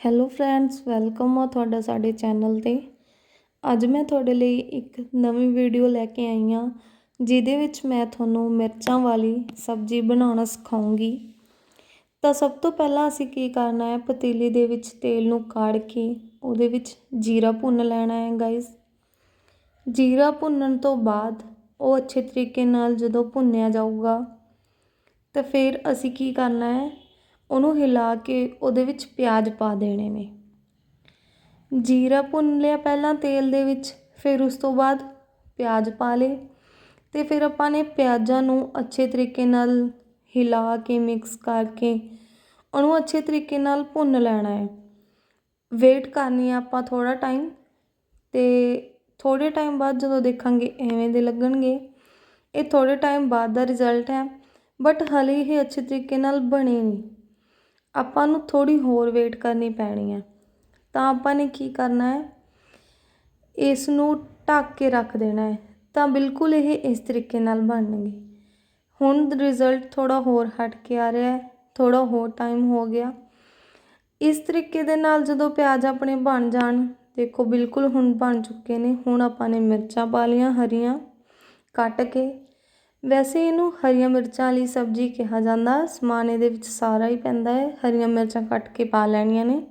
Hello friends welcome ਆ ਤੁਹਾਡਾ ਸਾਡੇ ਚੈਨਲ ਤੇ। ਅੱਜ ਮੈਂ ਤੁਹਾਡੇ ਲਈ ਇੱਕ ਨਵੀਂ ਵੀਡੀਓ ਲੈ ਕੇ ਆਈ ਹਾਂ, ਜਿਹਦੇ ਵਿੱਚ ਮੈਂ ਤੁਹਾਨੂੰ ਮਿਰਚਾਂ ਵਾਲੀ ਸਬਜ਼ੀ ਬਣਾਉਣਾ ਸਿਖਾਉਂਗੀ। ਤਾਂ ਸਭ ਤੋਂ ਪਹਿਲਾਂ ਅਸੀਂ ਕੀ ਕਰਨਾ ਹੈ, ਪਤੀਲੀ ਦੇ ਵਿੱਚ ਤੇਲ ਨੂੰ ਕਾੜ ਕੇ ਉਹਦੇ ਵਿੱਚ ਜੀਰਾ ਭੁੰਨ ਲੈਣਾ ਹੈ ਗਾਇਸ ਜੀਰਾ ਭੁੰਨਣ ਤੋਂ ਬਾਅਦ ਉਹ ਅੱਛੇ ਤਰੀਕੇ ਨਾਲ ਜਦੋਂ ਭੁੰਨਿਆ ਜਾਊਗਾ, ਤਾਂ ਫਿਰ ਅਸੀਂ ਕੀ ਕਰਨਾ ਹੈ ਉਹਨੂੰ ਹਿਲਾ ਕੇ ਉਹਦੇ ਵਿੱਚ ਪਿਆਜ਼ ਪਾ ਦੇਣੇ ਨੇ। ਜੀਰਾ ਭੁੰਨ ਲਿਆ ਪਹਿਲਾਂ ਤੇਲ ਦੇ ਵਿੱਚ, ਫਿਰ ਉਸ ਤੋਂ ਬਾਅਦ ਪਿਆਜ਼ ਪਾ ਲਏ ਅਤੇ ਫਿਰ ਆਪਾਂ ਨੇ ਪਿਆਜ਼ਾਂ ਨੂੰ ਅੱਛੇ ਤਰੀਕੇ ਨਾਲ ਹਿਲਾ ਕੇ ਮਿਕਸ ਕਰਕੇ ਉਹਨੂੰ ਅੱਛੇ ਤਰੀਕੇ ਨਾਲ ਭੁੰਨ ਲੈਣਾ ਹੈ। ਵੇਟ ਕਰਨੀ ਆ ਆਪਾਂ ਥੋੜ੍ਹਾ ਟਾਈਮ ਅਤੇ ਥੋੜ੍ਹੇ ਟਾਈਮ ਬਾਅਦ ਜਦੋਂ ਦੇਖਾਂਗੇ ਐਵੇਂ ਦੇ ਲੱਗਣਗੇ। ਇਹ ਥੋੜ੍ਹੇ ਟਾਈਮ ਬਾਅਦ ਦਾ ਰਿਜ਼ਲਟ ਹੈ ਬਟ ਹਲੇ ਇਹ ਅੱਛੇ ਤਰੀਕੇ ਨਾਲ ਬਣੇ ਨਹੀਂ। ਆਪਾਂ ਨੂੰ ਥੋੜੀ ਹੋਰ ਵੇਟ ਕਰਨੀ ਪੈਣੀ ਹੈ। ਤਾਂ ਆਪਾਂ ਨੇ ਕੀ ਕਰਨਾ ਹੈ? ਇਸ ਨੂੰ ਢੱਕ ਕੇ ਰੱਖ ਦੇਣਾ ਹੈ। ਤਾਂ ਬਿਲਕੁਲ ਇਹ ਇਸ ਤਰੀਕੇ ਨਾਲ ਬਣਨਗੇ ਹੁਣ ਰਿਜ਼ਲਟ ਥੋੜਾ ਹੋਰ ਹਟ ਕੇ ਆ ਰਿਹਾ ਹੈ। ਥੋੜਾ ਹੋਰ ਟਾਈਮ ਹੋ ਗਿਆ। ਇਸ ਤਰੀਕੇ ਦੇ ਨਾਲ ਜਦੋਂ ਪਿਆਜ਼ ਆਪਣੇ ਬਣ ਜਾਣ, ਦੇਖੋ ਬਿਲਕੁਲ ਹੁਣ ਬਣ ਚੁੱਕੇ ਨੇ। ਹੁਣ ਆਪਾਂ ਨੇ ਮਿਰਚਾਂ ਪਾ ਲੀਆਂ ਹਰੀਆਂ, ਕੱਟ ਕੇ। ਵੈਸੇ ਇਹਨੂੰ ਹਰੀਆਂ ਮਿਰਚਾਂ ਵਾਲੀ ਸਬਜ਼ੀ ਕਿਹਾ ਜਾਂਦਾ। ਸਮਾਨ ਇਹਦੇ ਵਿੱਚ ਸਾਰਾ ਹੀ ਪੈਂਦਾ ਹੈ। ਹਰੀਆਂ ਮਿਰਚਾਂ ਕੱਟ ਕੇ ਪਾ ਲੈਣੀਆਂ ਨੇ।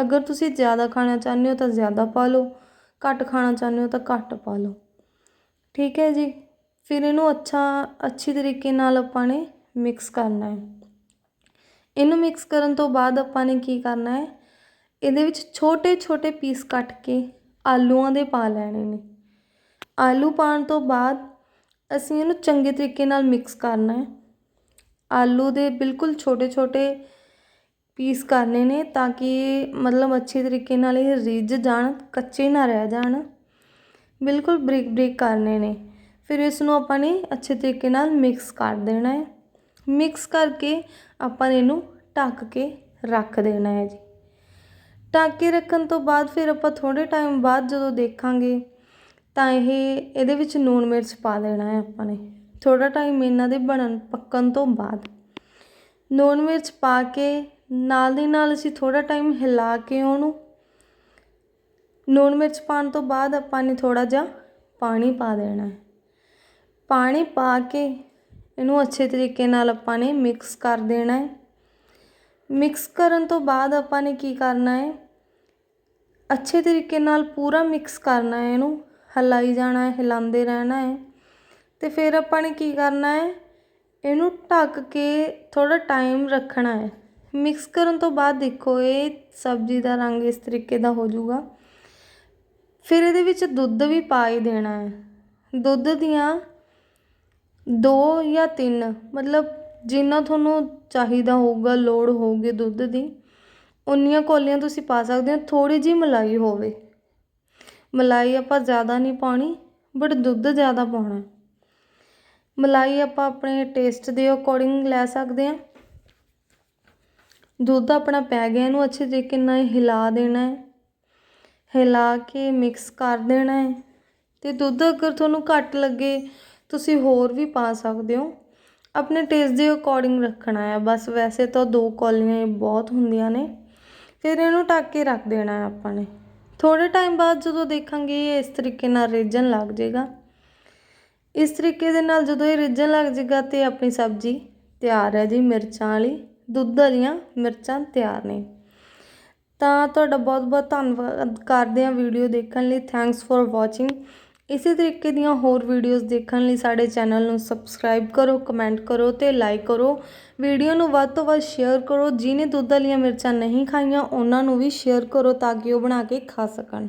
ਅਗਰ ਤੁਸੀਂ ਜ਼ਿਆਦਾ ਖਾਣਾ ਚਾਹੁੰਦੇ ਹੋ ਤਾਂ ਜ਼ਿਆਦਾ ਪਾ ਲਓ। ਘੱਟ ਖਾਣਾ ਚਾਹੁੰਦੇ ਹੋ ਤਾਂ ਘੱਟ ਪਾ ਲਓ। ਠੀਕ ਹੈ ਜੀ। ਫਿਰ ਇਹਨੂੰ ਅੱਛਾ, ਅੱਛੀ ਤਰੀਕੇ ਨਾਲ ਆਪਾਂ ਨੇ ਮਿਕਸ ਕਰਨਾ ਹੈ। ਇਹਨੂੰ ਮਿਕਸ ਕਰਨ ਤੋਂ ਬਾਅਦ ਆਪਾਂ ਨੇ ਕੀ ਕਰਨਾ ਹੈ? ਇਹਦੇ ਵਿੱਚ ਛੋਟੇ ਛੋਟੇ ਪੀਸ ਕੱਟ ਕੇ ਆਲੂਆਂ ਦੇ ਪਾ ਲੈਣੇ ਨੇ। ਆਲੂ ਪਾਉਣ ਤੋਂ ਬਾਅਦ ਅਸੀਂ ਇਹਨੂੰ ਚੰਗੇ ਤਰੀਕੇ ਨਾਲ ਮਿਕਸ ਕਰਨਾ ਹੈ। ਆਲੂ ਦੇ ਬਿਲਕੁਲ ਛੋਟੇ ਛੋਟੇ ਪੀਸ ਕਰਨੇ ਨੇ ਤਾਂ ਕਿ ਮਤਲਬ ਅੱਛੇ ਤਰੀਕੇ ਨਾਲ ਇਹ ਰਿੱਝ ਜਾਣ, ਕੱਚੇ ਨਾ ਰਹਿ ਜਾਣ। ਬਿਲਕੁਲ ਬਰੀਕ ਬਰੀਕ ਕਰਨੇ ਨੇ। ਫਿਰ ਇਸ ਨੂੰ ਆਪਾਂ ਨੇ ਅੱਛੇ ਤਰੀਕੇ ਨਾਲ ਮਿਕਸ ਕਰ ਦੇਣਾ ਹੈ। ਮਿਕਸ ਕਰਕੇ ਆਪਾਂ ਇਹਨੂੰ ਢੱਕ ਕੇ ਰੱਖ ਦੇਣਾ ਹੈ ਜੀ। ਢੱਕ ਕੇ ਰੱਖਣ ਤੋਂ ਬਾਅਦ ਫਿਰ ਆਪਾਂ ਥੋੜੇ ਟਾਈਮ ਬਾਅਦ ਜਦੋਂ ਦੇਖਾਂਗੇ ਤਾਂ ਇਹ, ਇਹਦੇ ਵਿੱਚ ਲੂਣ ਮਿਰਚ ਪਾ ਦੇਣਾ ਹੈ ਆਪਾਂ ਨੇ। ਥੋੜਾ ਟਾਈਮ ਇਹਨਾਂ ਦੇ ਬਣਨ, ਪੱਕਣ ਤੋਂ ਬਾਅਦ। ਲੂਣ ਮਿਰਚ ਪਾ ਕੇ ਨਾਲ ਦੀ ਨਾਲ ਅਸੀਂ ਥੋੜਾ ਟਾਈਮ ਹਿਲਾ ਕੇ ਉਹਨੂੰ ਲੂਣ ਮਿਰਚ ਪਾਉਣ ਤੋਂ ਬਾਅਦ ਆਪਾਂ ਨੇ ਥੋੜਾ ਜਿਹਾ ਪਾਣੀ ਪਾ ਦੇਣਾ ਹੈ। ਪਾਣੀ ਪਾ ਕੇ ਇਹਨੂੰ ਅੱਛੇ ਤਰੀਕੇ ਨਾਲ ਆਪਾਂ ਨੇ ਮਿਕਸ ਕਰ ਦੇਣਾ ਹੈ। ਮਿਕਸ ਕਰਨ ਤੋਂ ਬਾਅਦ ਆਪਾਂ ਨੇ ਕੀ ਕਰਨਾ ਹੈ? ਅੱਛੇ ਤਰੀਕੇ ਨਾਲ ਪੂਰਾ ਮਿਕਸ ਕਰਨਾ ਹੈ ਇਹਨੂੰ। ਹਿਲਾਈ ਜਾਣਾ ਹੈ, ਹਿਲਾਉਂਦੇ ਰਹਿਣਾ ਹੈ। ਅਤੇ ਫਿਰ ਆਪਾਂ ਨੇ ਕੀ ਕਰਨਾ ਹੈ? ਇਹਨੂੰ ਢੱਕ ਕੇ ਥੋੜ੍ਹਾ ਟਾਈਮ ਰੱਖਣਾ ਹੈ। ਮਿਕਸ ਕਰਨ ਤੋਂ ਬਾਅਦ ਦੇਖੋ, ਇਹ ਸਬਜ਼ੀ ਦਾ ਰੰਗ ਇਸ ਤਰੀਕੇ ਦਾ ਹੋ ਜਾਊਗਾ। ਫਿਰ ਇਹਦੇ ਵਿੱਚ ਦੁੱਧ ਵੀ ਪਾ ਹੀ ਦੇਣਾ ਹੈ। ਦੁੱਧ ਦੀਆਂ ਦੋ ਜਾਂ ਤਿੰਨ, ਮਤਲਬ ਜਿੰਨਾ ਤੁਹਾਨੂੰ ਚਾਹੀਦਾ ਹੋਊਗਾ, ਲੋੜ ਹੋਊਗੀ ਦੁੱਧ ਦੀ, ਉਨੀਆਂ ਕੋਲੀਆਂ ਤੁਸੀਂ ਪਾ ਸਕਦੇ ਹੋ ਥੋੜੀ ਜਿਹੀ ਮਲਾਈ ਹੋਵੇ। ਮਲਾਈ ਆਪਾਂ ਜ਼ਿਆਦਾ ਨਹੀਂ ਪਾਉਣੀ ਬਟ ਦੁੱਧ ਜ਼ਿਆਦਾ ਪਾਉਣਾ ਮਲਾਈ ਆਪਾਂ ਆਪਣੇ ਟੇਸਟ ਦੇ ਅਕੋਰਡਿੰਗ ਲੈ ਸਕਦੇ ਹਾਂ। ਦੁੱਧ ਆਪਣਾ ਪੈ ਗਿਆ, ਇਹਨੂੰ ਅੱਛੇ ਤਰੀਕੇ ਨਾਲ ਹਿਲਾ ਦੇਣਾ ਹੈ। ਹਿਲਾ ਕੇ ਮਿਕਸ ਕਰ ਦੇਣਾ ਹੈ। ਤੇ ਦੁੱਧ ਅਗਰ ਤੁਹਾਨੂੰ ਘੱਟ ਲੱਗੇ, ਤੁਸੀਂ ਹੋਰ ਵੀ ਪਾ ਸਕਦੇ ਹੋ। ਆਪਣੇ ਟੇਸਟ ਦੇ ਅਕੋਰਡਿੰਗ ਰੱਖਣਾ ਹੈ। ਬਸ ਵੈਸੇ ਤਾਂ ਦੋ ਕੌਲੀਆਂ ਬਹੁਤ ਹੁੰਦੀਆਂ ਨੇ। ਫਿਰ ਇਹਨੂੰ ਢੱਕ ਕੇ ਰੱਖ ਦੇਣਾ ਹੈ ਆਪਾਂ ਨੇ। ਥੋੜੇ ਟਾਈਮ ਬਾਅਦ ਜਦੋਂ ਦੇਖਾਂਗੇ ਇਹ ਇਸ ਤਰੀਕੇ ਨਾਲ ਰਿੱਝਣ ਲੱਗ ਜਾਏਗਾ। ਇਸ ਤਰੀਕੇ ਦੇ ਨਾਲ ਜਦੋਂ ਇਹ ਰਿੱਝਣ ਲੱਗ ਜਾਏਗਾ ਤੇ ਆਪਣੀ ਸਬਜ਼ੀ ਤਿਆਰ ਹੈ ਜੀ, ਮਿਰਚਾਂ ਵਾਲੀ, ਦੁੱਧ ਵਾਲੀਆਂ ਮਿਰਚਾਂ ਤਿਆਰ ਨੇ। ਤਾਂ ਤੁਹਾਡਾ ਬਹੁਤ ਬਹੁਤ ਧੰਨਵਾਦ ਕਰਦੇ ਹਾਂ ਵੀਡੀਓ ਦੇਖਣ ਲਈ। ਥੈਂਕਸ ਫॉर ਵਾਚਿੰਗ ਇਸੇ ਤਰੀਕੇ ਦੀਆਂ ਹੋਰ ਵੀਡੀਓਜ਼ ਦੇਖਣ ਲਈ ਸਾਡੇ ਚੈਨਲ ਨੂੰ ਸਬਸਕ੍ਰਾਈਬ ਕਰੋ ਕਮੈਂਟ ਕਰੋ ਤੇ ਲਾਈਕ ਕਰੋ। ਵੀਡੀਓ ਨੂੰ ਵੱਧ ਤੋਂ ਵੱਧ ਸ਼ੇਅਰ ਕਰੋ। ਜਿਨੇ ਦੁੱਧ ਵਾਲੀਆਂ ਮਿਰਚਾਂ ਨਹੀਂ ਖਾਈਆਂ, ਉਹਨਾਂ ਨੂੰ ਵੀ ਸ਼ੇਅਰ ਕਰੋ ਤਾਂ ਕਿ ਉਹ ਬਣਾ ਕੇ ਖਾ ਸਕਣ।